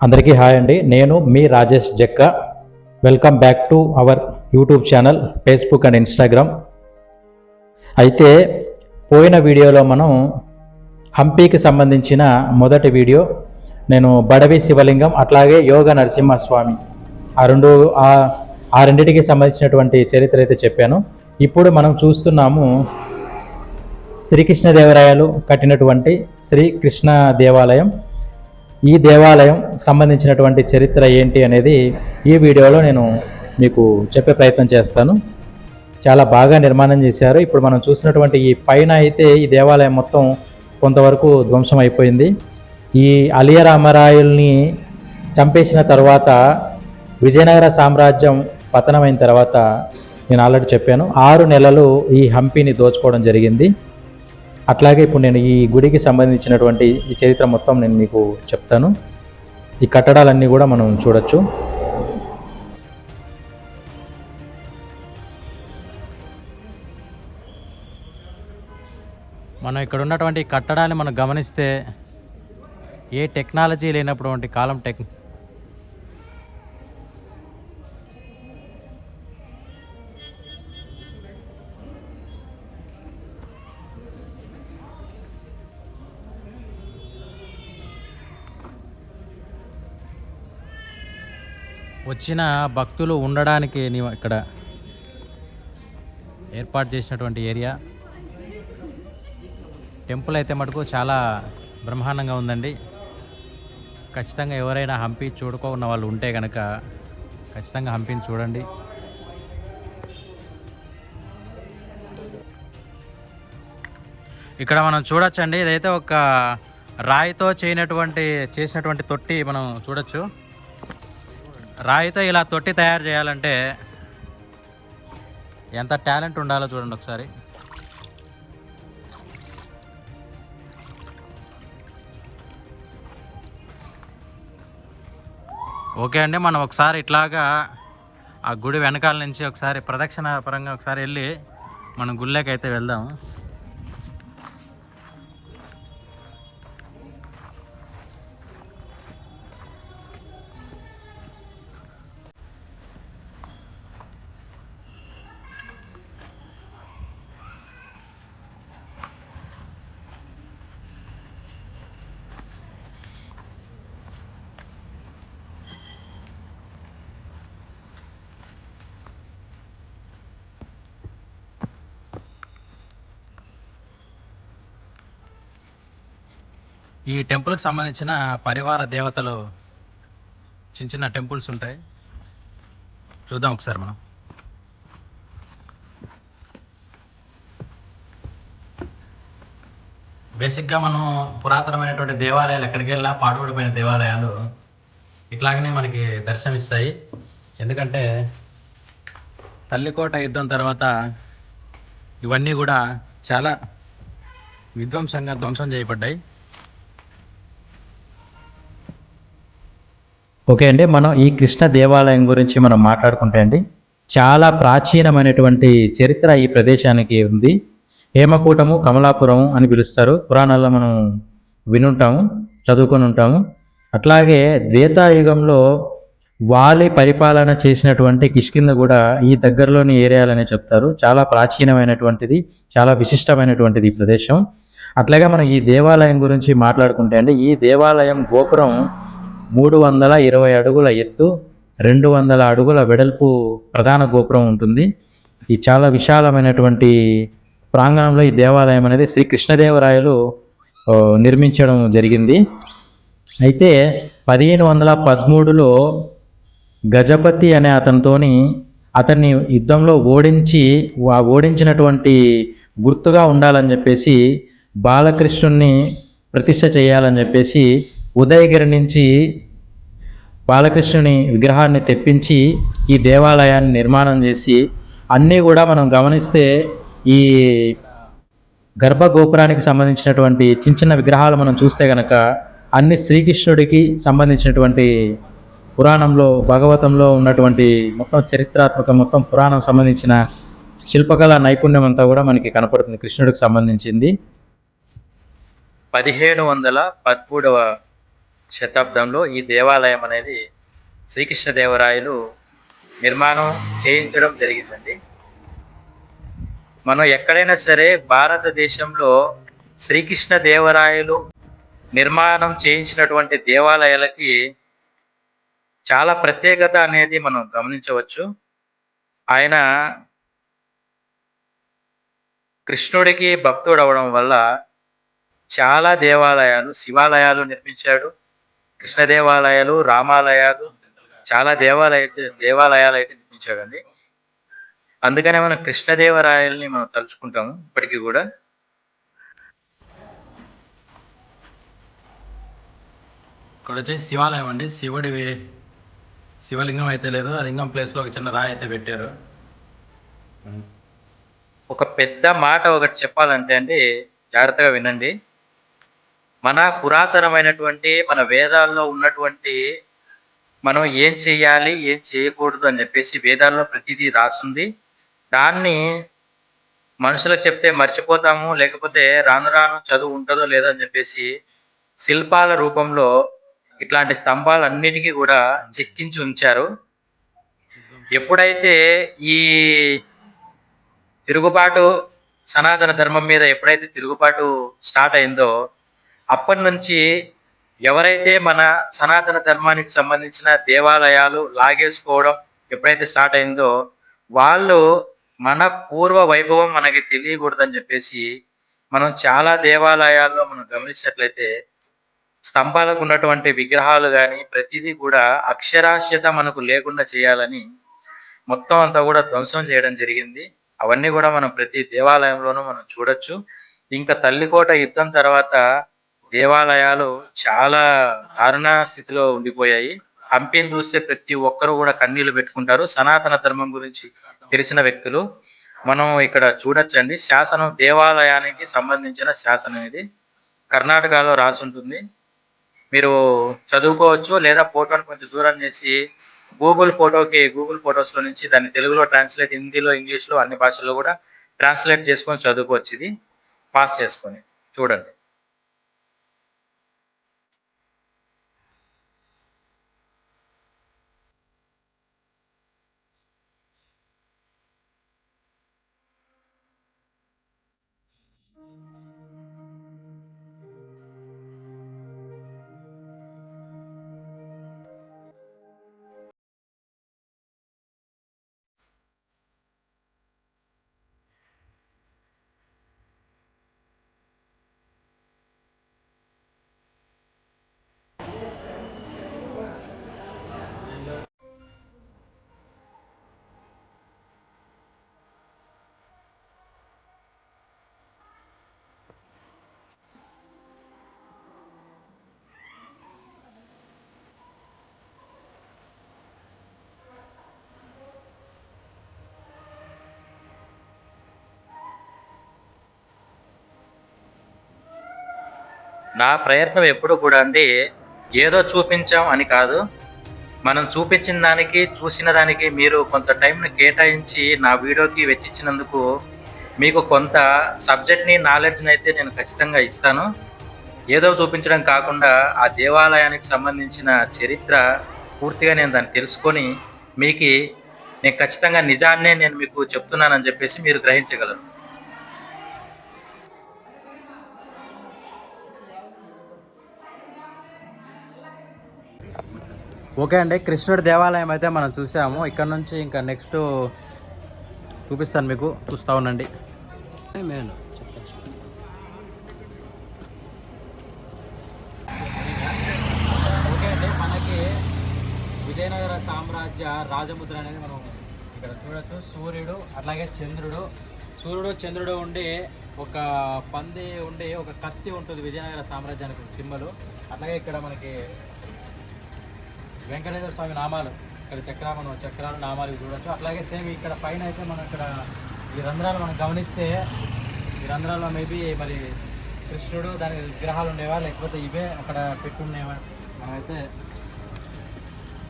అందరికీ హాయ్ అండి. నేను మీ Rajesh Jakka. Welcome back to our YouTube channel Facebook and Instagram అయితే పోయిన వీడియోలో మనం హంపీకి సంబంధించిన మొదటి వీడియో నేను బడవి శివలింగం అట్లాగే యోగ నరసింహస్వామి ఆ రెండు ఆ- రెండింటికి సంబంధించినటువంటి చరిత్ర అయితే చెప్పాను. ఇప్పుడు మనం చూస్తున్నాము శ్రీకృష్ణదేవరాయలు కట్టినటువంటి శ్రీకృష్ణ దేవాలయం. ఈ దేవాలయం సంబంధించినటువంటి చరిత్ర ఏంటి అనేది ఈ వీడియోలో నేను మీకు చెప్పే ప్రయత్నం చేస్తాను. చాలా బాగా నిర్మాణం చేశారు. ఇప్పుడు మనం చూసినటువంటి ఈ పైన అయితే ఈ దేవాలయం మొత్తం కొంతవరకు ధ్వంసం అయిపోయింది. ఈ అలియరామరాయుల్ని చంపేసిన తర్వాత విజయనగర సామ్రాజ్యం పతనమైన తర్వాత నేను ఆల్రెడీ చెప్పాను. ఆరు నెలలు ఈ హంపీని దోచుకోవడం జరిగింది. అట్లాగే ఇప్పుడు నేను ఈ గుడికి సంబంధించినటువంటి ఈ చరిత్ర మొత్తం నేను మీకు చెప్తాను. ఈ కట్టడాలన్నీ కూడా మనం చూడొచ్చు. మనం ఇక్కడ ఉన్నటువంటి కట్టడాన్ని మనం గమనిస్తే ఏ టెక్నాలజీ లేనటువంటి కాలం టెక్ వచ్చిన భక్తులు ఉండడానికి ఇక్కడ ఏర్పాటు చేసినటువంటి ఏరియా. టెంపుల్ అయితే మటుకు చాలా బ్రహ్మాండంగా ఉందండి. ఖచ్చితంగా ఎవరైనా హంపి చూడుకో ఉన్న వాళ్ళు ఉంటే కనుక ఖచ్చితంగా హంపిని చూడండి. ఇక్కడ మనం చూడొచ్చండి. ఇదైతే ఒక రాయితో చేయనటువంటి చేసినటువంటి తొట్టి మనం చూడొచ్చు. రాయితో ఇలా తొట్టి తయారు చేయాలంటే ఎంత టాలెంట్ ఉండాలో చూడండి ఒకసారి. ఓకే అండి మనం ఒకసారి ఇట్లాగా ఆ గుడి వెనకాల నుంచి ఒకసారి ప్రదక్షిణ పరంగా ఒకసారి వెళ్ళి మనం గుళ్ళకి అయితే వెళ్దాం. ఈ టెంపుల్కి సంబంధించిన పరివార దేవతలు చిన్న చిన్న టెంపుల్స్ ఉంటాయి. చూద్దాం ఒకసారి మనం. బేసిక్గా మనం పురాతనమైనటువంటి దేవాలయాలు ఎక్కడికి వెళ్ళినా పాడుపడిపోయిన దేవాలయాలు ఇట్లాగనే మనకి దర్శనమిస్తాయి. ఎందుకంటే తల్లికోట యుద్ధం తర్వాత ఇవన్నీ కూడా చాలా విధ్వంసంగా ధ్వంసం చేయబడ్డాయి. ఓకే అండి మనం ఈ కృష్ణ దేవాలయం గురించి మనం మాట్లాడుకుంటే అండి చాలా ప్రాచీనమైనటువంటి చరిత్ర ఈ ప్రదేశానికి ఉంది. హేమకూటము కమలాపురము అని పిలుస్తారు. పురాణాల్లో మనం వినుంటాము చదువుకొని ఉంటాము. అట్లాగే త్రేతాయుగంలో వాలి పరిపాలన చేసినటువంటి కిష్కింద కూడా ఈ దగ్గరలోని ఏరియాలనే చెప్తారు. చాలా ప్రాచీనమైనటువంటిది చాలా విశిష్టమైనటువంటిది ఈ ప్రదేశం. అట్లాగే మనం ఈ దేవాలయం గురించి మాట్లాడుకుంటే అండి ఈ దేవాలయం గోపురం మూడు వందల ఇరవై అడుగుల ఎత్తు రెండు వందల అడుగుల వెడల్పు ప్రధాన గోపురం ఉంటుంది. ఈ చాలా విశాలమైనటువంటి ప్రాంగణంలో ఈ దేవాలయం అనేది శ్రీ కృష్ణదేవరాయలు నిర్మించడం జరిగింది. అయితే పదిహేను వందల పదమూడులో గజపతి అనే అతనితోని అతన్ని యుద్ధంలో ఓడించి ఆ ఓడించినటువంటి గుర్తుగా ఉండాలని చెప్పేసి బాలకృష్ణుణ్ణి ప్రతిష్ట చేయాలని చెప్పేసి ఉదయగిరి నుంచి బాలకృష్ణుని విగ్రహాన్ని తెప్పించి ఈ దేవాలయాన్ని నిర్మాణం చేసి అన్నీ కూడా మనం గమనిస్తే ఈ గర్భగోపురానికి సంబంధించినటువంటి చిన్న చిన్న విగ్రహాలు మనం చూస్తే గనక అన్ని శ్రీకృష్ణుడికి సంబంధించినటువంటి పురాణంలో భాగవతంలో ఉన్నటువంటి మొత్తం చరిత్రాత్మక మొత్తం పురాణం సంబంధించిన శిల్పకళ నైపుణ్యం అంతా కూడా మనకి కనపడుతుంది కృష్ణుడికి సంబంధించింది. పదిహేడు వందల పదమూడవ శతాబ్దంలో ఈ దేవాలయం అనేది శ్రీకృష్ణదేవరాయలు నిర్మాణం చేయించడం జరిగిందండి. మనం ఎక్కడైనా సరే భారతదేశంలో శ్రీకృష్ణదేవరాయలు నిర్మాణం చేయించినటువంటి దేవాలయాలకి చాలా ప్రత్యేకత అనేది మనం గమనించవచ్చు. ఆయన కృష్ణుడికి భక్తుడు అవడం వల్ల చాలా దేవాలయాలు శివాలయాలు నిర్మించాడు. కృష్ణ దేవాలయాలు రామాలయాలు చాలా దేవాలయ దేవాలయాలు అయితే నిర్మించాడండి అందుకనే మనం కృష్ణదేవరాయల్ని మనం తలుచుకుంటాము ఇప్పటికీ కూడా. ఇక్కడ వచ్చేసి శివాలయం అండి. శివుడి శివలింగం అయితే లేదు. ఆ లింగం ప్లేస్లో ఒక చిన్న రాయి అయితే పెట్టారు. ఒక పెద్ద మాట ఒకటి చెప్పాలంటే అండి జాగ్రత్తగా వినండి. మన పురాతనమైనటువంటి మన వేదాల్లో ఉన్నటువంటి మనం ఏం చేయాలి ఏం చేయకూడదు అని చెప్పేసి వేదాల్లో ప్రతిదీ రాసుంది. దాన్ని మనుషులకు చెప్తే మర్చిపోతాము లేకపోతే రాను రాను చదువు ఉంటుందో లేదో అని చెప్పేసి శిల్పాల రూపంలో ఇట్లాంటి స్తంభాలన్నిటికీ కూడా చెక్కించి ఉంచారు. ఎప్పుడైతే ఈ తిరుగుబాటు సనాతన ధర్మం మీద ఎప్పుడైతే తిరుగుబాటు స్టార్ట్ అయిందో అప్పటి నుంచి ఎవరైతే మన సనాతన ధర్మానికి సంబంధించిన దేవాలయాలు లాగేసుకోవడం ఎప్పుడైతే స్టార్ట్ అయిందో వాళ్ళు మన పూర్వ వైభవం మనకి తెలియకూడదని చెప్పేసి మనం చాలా దేవాలయాల్లో మనం గమనించినట్లయితే స్తంభాలకు ఉన్నటువంటి విగ్రహాలు కానీ ప్రతిదీ కూడా అక్షరాస్యత మనకు లేకుండా చేయాలని మొత్తం అంతా కూడా ధ్వంసం చేయడం జరిగింది. అవన్నీ కూడా మనం ప్రతి దేవాలయంలోనూ మనం చూడొచ్చు. ఇంకా తల్లికోట యుద్ధం తర్వాత దేవాలయాలు చాలా దారుణ స్థితిలో ఉండిపోయాయి. హంపిని చూస్తే ప్రతి ఒక్కరు కూడా కన్నీళ్ళు పెట్టుకుంటారు. సనాతన ధర్మం గురించి తెలిసిన వ్యక్తులు. మనం ఇక్కడ చూడొచ్చండి. శాసనం దేవాలయానికి సంబంధించిన శాసనం ఇది. కర్ణాటకలో రాసి ఉంటుంది. మీరు చదువుకోవచ్చు లేదా ఫోటోని కొంచెం దూరం చేసి గూగుల్ ఫోటోకి గూగుల్ ఫోటోస్లో నుంచి దాన్ని తెలుగులో ట్రాన్స్లేట్ హిందీలో ఇంగ్లీష్లో అన్ని భాషల్లో కూడా ట్రాన్స్లేట్ చేసుకొని చదువుకోవచ్చు ఇది. పాస్ చేసుకొని చూడండి. నా ప్రయత్నం ఎప్పుడు కూడా అండి ఏదో చూపించాం అని కాదు. మనం చూపించిన దానికి చూసిన దానికి మీరు కొంత టైంని కేటాయించి నా వీడియోకి వెచ్చిచ్చినందుకు మీకు కొంత సబ్జెక్ట్ని నాలెడ్జ్ని అయితే నేను ఖచ్చితంగా ఇస్తాను. ఏదో చూపించడం కాకుండా ఆ దేవాలయానికి సంబంధించిన చరిత్ర పూర్తిగా నేను దాన్ని తెలుసుకొని మీకు నేను ఖచ్చితంగా నిజాన్నే నేను మీకు చెప్తున్నానని చెప్పేసి మీరు గ్రహించగలరు. ఓకే అండి కృష్ణుడి దేవాలయం అయితే మనం చూసాము. ఇక్కడ నుంచి ఇంకా నెక్స్ట్ చూపిస్తాను మీకు చూస్తూ ఉండండి. ఓకే అండి మనకి విజయనగర సామ్రాజ్య రాజముద్ర అనేది మనం ఇక్కడ చూడొచ్చు. సూర్యుడు అట్లాగే చంద్రుడు. సూర్యుడు చంద్రుడు ఉండి ఒక పంది ఉండి ఒక కత్తి ఉంటుంది విజయనగర సామ్రాజ్యానికి సింబలు. అట్లాగే ఇక్కడ మనకి వెంకటేశ్వర స్వామి నామాలు. ఇక్కడ చక్రాలు మనం చక్రాలు నామాలు చూడొచ్చు. అట్లాగే సేమ్ ఇక్కడ పైన అయితే మనం ఇక్కడ ఈ రంధ్రాలు మనం గమనిస్తే ఈ రంధ్రాల్లో మేబీ మరి కృష్ణుడు దాని విగ్రహాలు ఉండేవా? లేకపోతే ఇవే అక్కడ పెట్టున్నాయా మనమైతే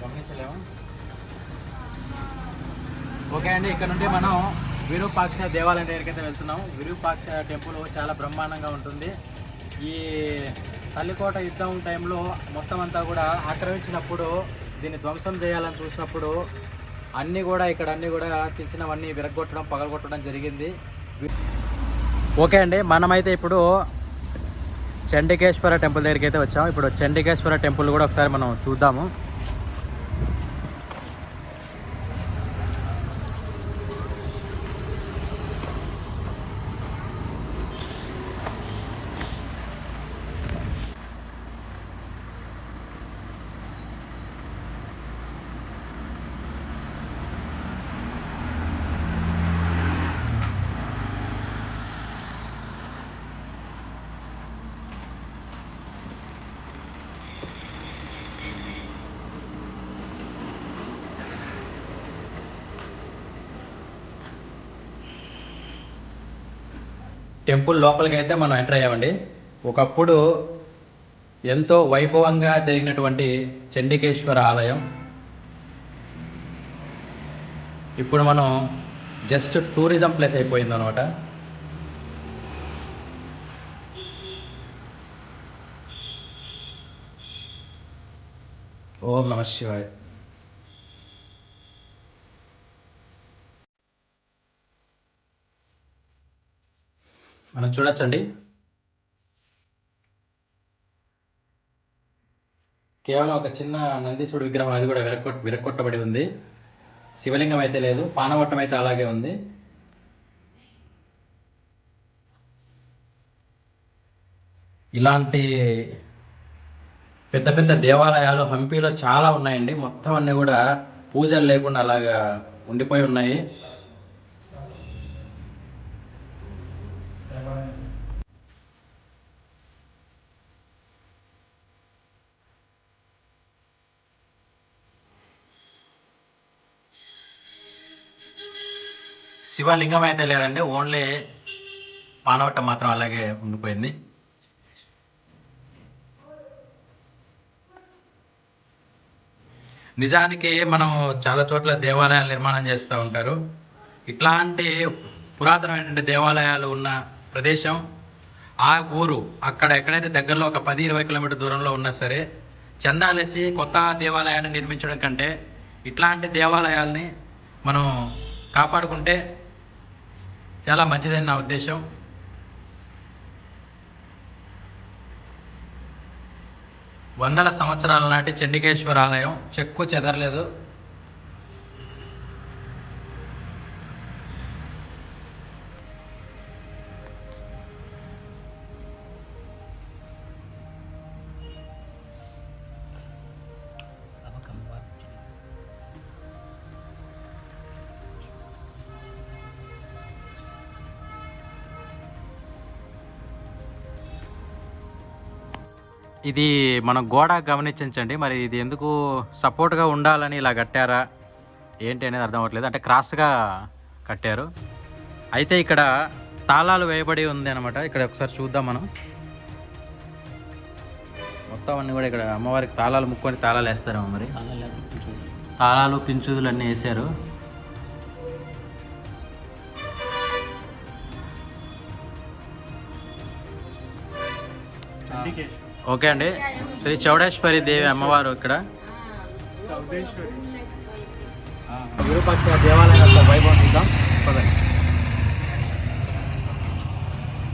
గమనించలేము. ఓకే అండి ఇక్కడ నుండి మనం విరూపాక్ష దేవాలయం దగ్గరికి అయితే వెళ్తున్నాం విరూపాక్ష టెంపుల్ చాలా బ్రహ్మాండంగా ఉంటుంది. ఈ తల్లికోట యుద్ధం టైంలో మొత్తం అంతా కూడా ఆక్రమించినప్పుడు దీన్ని ధ్వంసం చేయాలని చూసినప్పుడు అన్నీ కూడా ఇక్కడ అన్నీ కూడా చిన్న చిన్నవన్నీ విరగొట్టడం పగలగొట్టడం జరిగింది. ఓకే అండి మనమైతే ఇప్పుడు చండికేశ్వర టెంపుల్ దగ్గరికి అయితే వచ్చాం. ఇప్పుడు చండికేశ్వర టెంపుల్ కూడా ఒకసారి మనం చూద్దాము. టెంపుల్ లోపలికి అయితే మనం ఎంటర్ అయ్యామండి. ఒకప్పుడు ఎంతో వైభవంగా జరిగినటువంటి చండికేశ్వర ఆలయం. ఇప్పుడు మనం జస్ట్ టూరిజం ప్లేస్ అయిపోయింది అనమాట ఓం నమ శివాయ్. మనం చూడొచ్చండి. కేవలం ఒక చిన్న నందీశ్వరుడు విగ్రహం అది కూడా విరక్కొట్ విరక్కొట్టబడి ఉంది. శివలింగం అయితే లేదు పానవట్టం అయితే అలాగే ఉంది. ఇలాంటి పెద్ద పెద్ద దేవాలయాలు హంపీలో చాలా ఉన్నాయండి. మొత్తం అన్నీ కూడా పూజలు లేకుండా అలాగా ఉండిపోయి ఉన్నాయి. శివలింగం అయితే లేదండి ఓన్లీ పానవట్టం మాత్రం అలాగే ఉండిపోయింది. నిజానికి మనం చాలా చోట్ల దేవాలయాలు నిర్మాణం చేస్తూ ఉంటారు. ఇట్లాంటి పురాతనమైనటువంటి దేవాలయాలు ఉన్న ప్రదేశం ఆ ఊరు అక్కడ ఎక్కడైతే దగ్గరలో ఒక పది ఇరవై కిలోమీటర్ దూరంలో ఉన్నా సరే చందాలేసి కొత్త దేవాలయాన్ని నిర్మించడం కంటే ఇట్లాంటి దేవాలయాల్ని మనం కాపాడుకుంటే చాలా మంచిదని నా ఉద్దేశం. వందల సంవత్సరాల నాటి చండికేశ్వర ఆలయం చెక్కు చెదరలేదు. ఇది మన గోడ గమనించండి. మరి ఇది ఎందుకు సపోర్ట్గా ఉండాలని ఇలా కట్టారా? ఏంటి అనేది అర్థం అవ్వట్లేదు. అంటే క్రాస్గా కట్టారు. అయితే ఇక్కడ తాళాలు వేయబడి ఉంది అనమాట ఇక్కడ ఒకసారి చూద్దాం మనం. మొత్తం అన్నీ కూడా ఇక్కడ అమ్మవారికి తాళాలు ముక్కొని తాళాలు వేస్తారేమో మరి. తాళాలు పించుదులు అన్నీ వేసారు ఓకే అండి. శ్రీ చౌడేశ్వరి దేవి అమ్మవారు ఇక్కడ. విరూపాక్ష దేవాలయం యొక్క వైభవం చూద్దాం. పదండి.